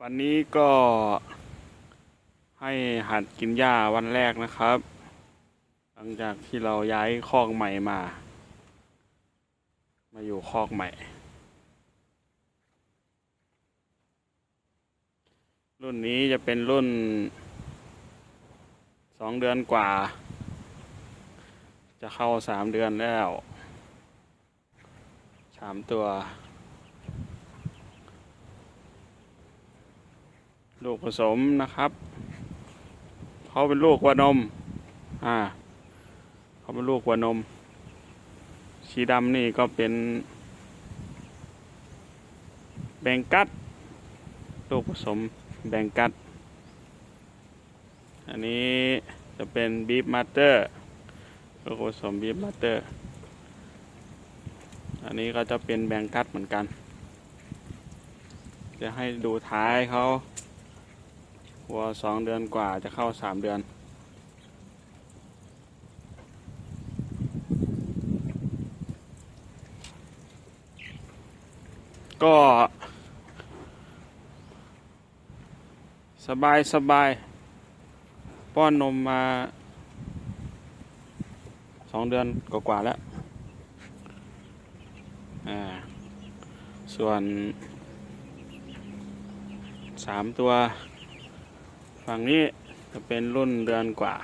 วันนี้ก็ให้หัดกินหญ้าวันแรกนะครับ หลังจากที่เราย้ายคอกใหม่มา มาอยู่คอกใหม่ รุ่นนี้จะเป็นรุ่นสองเดือนกว่า จะเข้าสามเดือนแล้วสามตัว ลูกผสมนะครับเขาเป็นลูกวัวนม อ่าเขาเป็นลูกวัวนม สีดำนี่ก็เป็น แบงกัด ลูกผสมแบงกัด อันนี้จะเป็นบีฟมาสเตอร์ลูกผสมบีฟมาสเตอร์ อันนี้ก็จะเป็นแบงกัดเหมือนกัน จะให้ดูท้ายเขา วัวสองเดือนกว่าจะเข้าสามเดือน ก็ สบายสบาย ป้อนนมมาสองเดือนกว่าๆแล้ว อ่า ส่วนสามตัว ฝั่งนี้จะเป็นรุ่นเดือนกว่า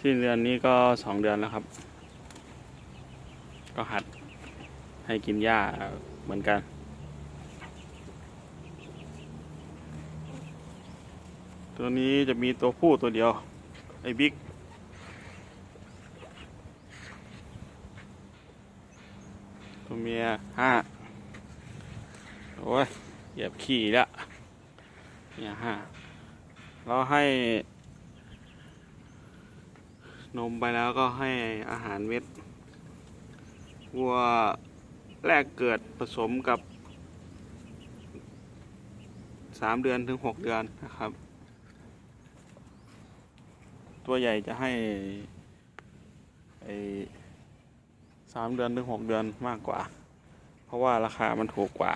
สิ้นเดือนนี้ก็สองเดือนแล้วครับ ก็หัดให้กินหญ้าเหมือนกันตัวนี้จะมีตัวผู้ตัวเดียว ไอ้บิ๊กตัวเมียห้าโอ้ยเหยียบขี่ล้วเนี่ยห้า เราให้ นมไปแล้วก็ให้อาหารเม็ดวัวแรกเกิดผสมกับสามเดือนถึงหกเดือนนะครับ ตัวใหญ่จะให้ไอสามเดือนถึงหกเดือนมากกว่า เพราะว่าราคามันถูกกว่า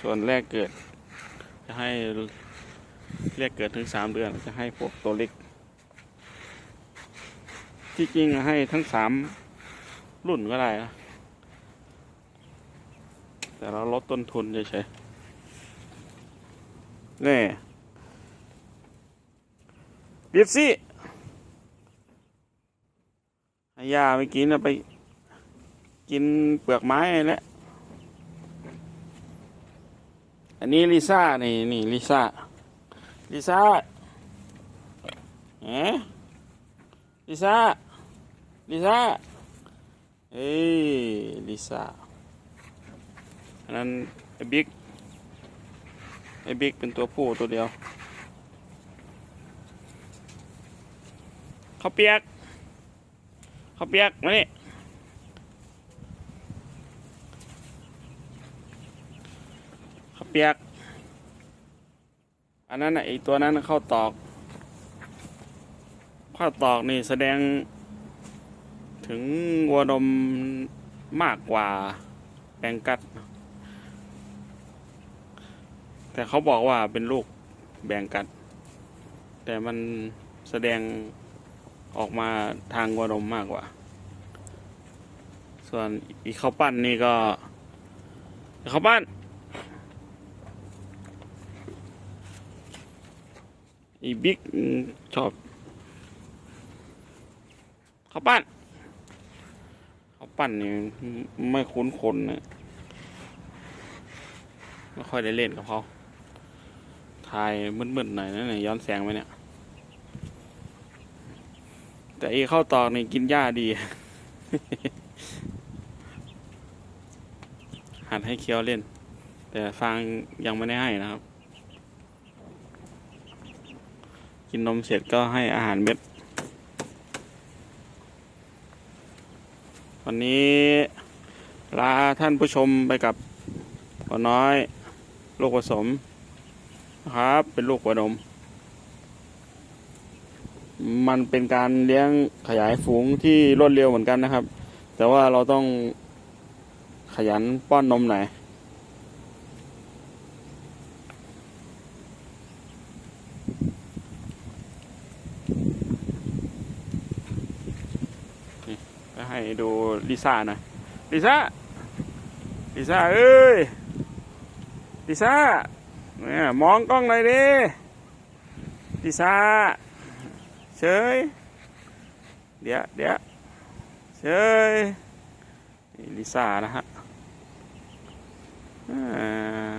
ส่วนแรกเกิด จะให้เรียกเกิดถึงสามเดือน จะให้พวกตัวเล็ก ที่จริงให้ทั้งสามรุ่นก็ได้นะแต่เราลดต้นทุนเฉยๆนี่บีบซี่ให้ยาไปกินนะไป กินเปลือกไม้แล้ว อันนี้ลิซ่านี่นี่ลิซ่าลิซ่าเอ๋ลิซ่าลิซ่าเอ้ลิซ่าอันนั้นไอ้บิ๊กไอ้บิ๊กเป็นตัวผู้ตัวเดียวเขาเปียกเขาเปียกมานี่ ข้าว เปียก อันนั้นนะไอตัวนั้นเข้าตอกข้าวตอกนี่แสดงถึงวัวนมมากกว่าแปลงกัด แต่เขาบอกว่าเป็นลูกแบ่งกัด แต่มันแสดงออกมาทางวัวนมมากกว่า ส่วนอีกข้าวปั้นนี่ก็ข้าวปั้น อีบิ๊กชอบข้าวปั้นข้าวปั้นนี่ไม่คุ้นคนนะไม่ค่อยได้เล่นกับเขาถ่ายมืดๆหน่อยนะเนี่ยย้อนแสงไปเนี่ย แต่อีข้าวตอกนี่กินหญ้าดี หัดให้เคี้ยวเล่น แต่ฟางยังไม่ได้ให้นะครับ กินนมเสร็จก็ให้อาหารเม็ด วันนี้ลาท่านผู้ชมไปกับหัวน้อยลูกผสมนะครับ เป็นลูกหัวนม มันเป็นการเลี้ยงขยายฝูงที่รวดเร็วเหมือนกันนะครับ แต่ว่าเราต้องขยันป้อนนมหน่อย ให้ดูลิซ่าหน่อยลิซ่าลิซ่าเอ้ยลิซ่าเนี่ยมองกล้องหน่อยดิลิซ่าเฉยเดี๋ยวเดี๋ยวเฉยลิซ่านะฮะอ่า